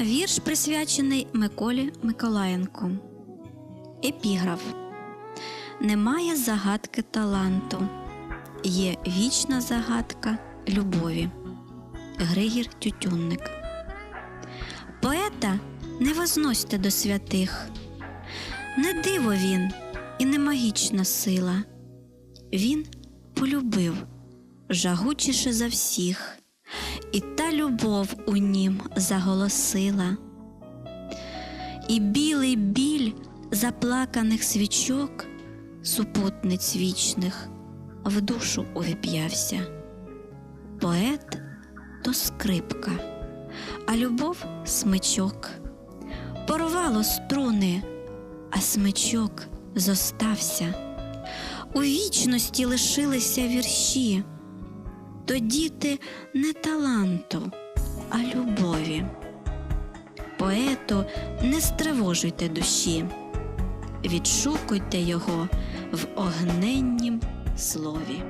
Вірш присвячений Миколі Миколаєнку. Епіграф Немає загадки таланту, є вічна загадка любові. Григір Тютюнник. Поета не возносьте до святих. Не диво він і не магічна сила. Він полюбив жагучіше за всіх, любов у нім заголосила. І білий біль заплаканих свічок, супутниць вічних, в душу увіп'явся. Поет то скрипка, а любов смичок. Порвало струни, а смичок зостався. У вічності лишилися вірші. То діти не таланту, а любові. Поету не стривожуйте душі, відшукуйте його в огненнім слові.